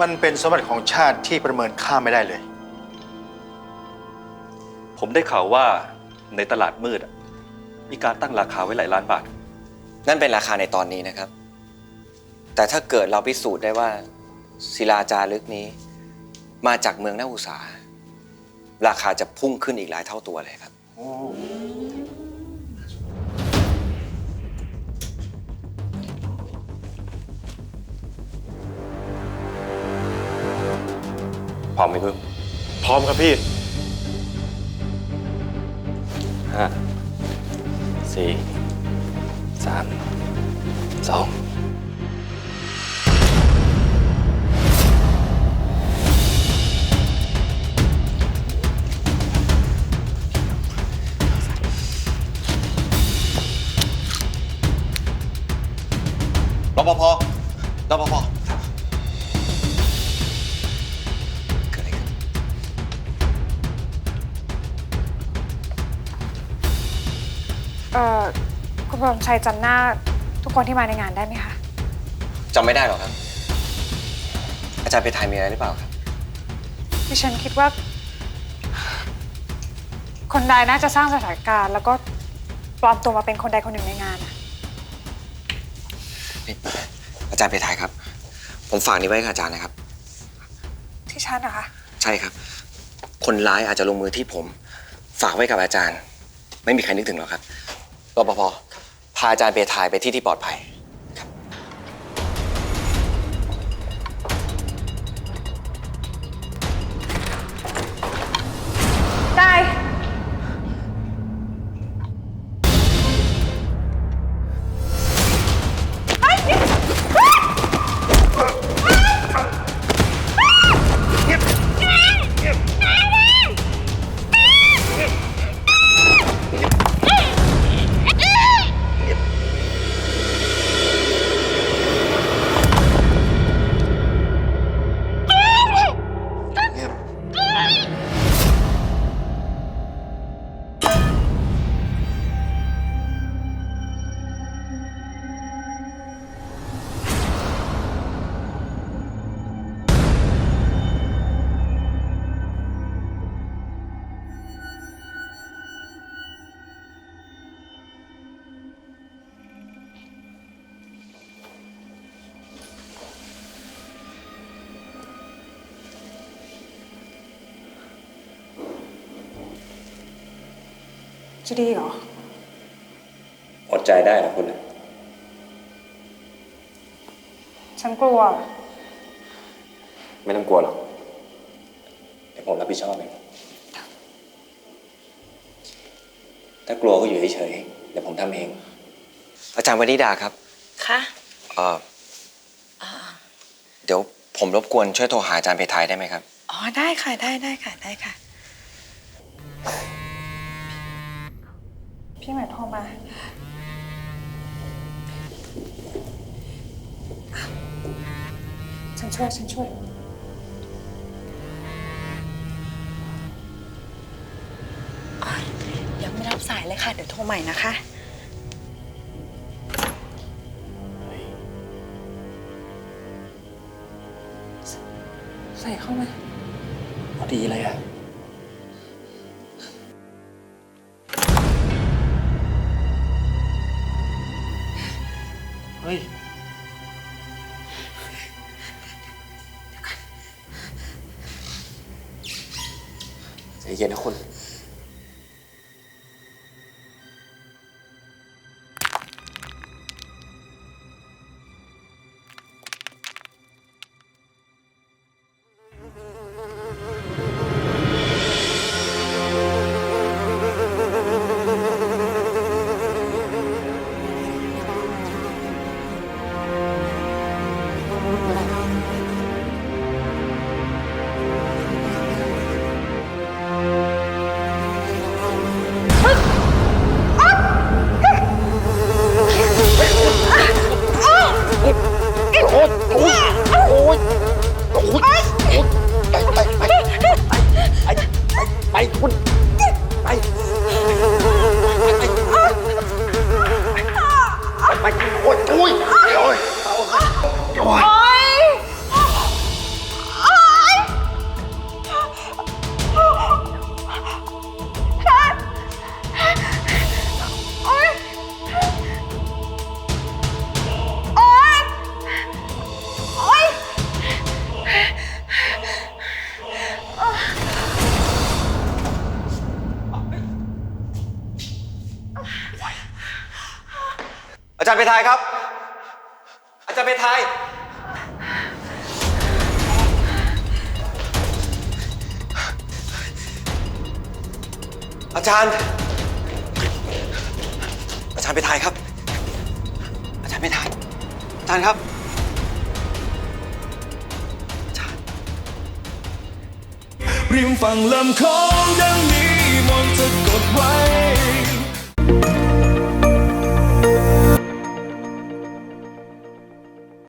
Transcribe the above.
มันเป็นสมบัติของชาติที่ประเมินค่าไม่ได้เลย ผมได้ข่าวว่าในตลาดมืดอะมีการตั้งราคาไว้หลายล้านบาท นั่นเป็นราคาในตอนนี้นะครับ แต่ถ้าเกิดเราพิสูจน์ได้ว่าศิลาจารึกนี้ มาจากเมืองนาอุสาราคาจะพุ่งขึ้นอีกหลายเท่าตัวเลยครับ พร้อมไหมพึ่งพร้อมครับพี่ห้าสี่สามสองรปภรปภ เอ่อคุณพรชัยจำหน้าทุกคนที่มาในงานได้ไหมคะ จำไม่ได้หรอกครับ อาจารย์ไปไทยมีอะไรหรือเปล่าครับ ดิฉันคิดว่า คนใดน่าจะสร้างสถานการณ์ แล้วก็ปลอมตัวมาเป็นคนใดคนหนึ่งในงานอะนี่อาจารย์ไปไทยครับ ผมฝากนี้ไว้กับอาจารย์นะครับ ที่ฉันนะคะ ใช่ครับ คนร้ายอาจจะลงมือที่ผม ฝากไว้กับอาจารย์ ไม่มีใครนึกถึงหรอกครับ รปภพาอาจารย์เปทายไปที่ที่ปลอดภัย จะดีเหรอ อดใจได้หรอคุณฉันกลัว ไม่ต้องกลัวหรอกเดี๋ยวผมรับผิดชอบเองถ้ากลัวก็อยู่เฉยๆเดี๋ยวผมทำเอง อาจารย์วนิดาครับคะเอ่อเดี๋ยวผมรบกวนช่วยโทรหาอาจารย์เพทายได้ไหมครับ อ๋อได้ค่ะได้ได้ค่ะได้ค่ะ พี่หมายโทรมา ฉันช่วย ฉันช่วย ยังไม่รับสายเลยค่ะ เดี๋ยวโทรใหม่นะคะ ใส่เข้ามา พอดีเลยอะ ฮ้ย ใจเย็นนะคุณ อาจารย์ไปทายครับ อาจารย์ไปทาย อาจารย์ อาจารย์ไปทายครับ อาจารย์ไปทาย อาจารย์ครับ ริมฝั่งลำโค้งดังมีมนต์สะกดไว้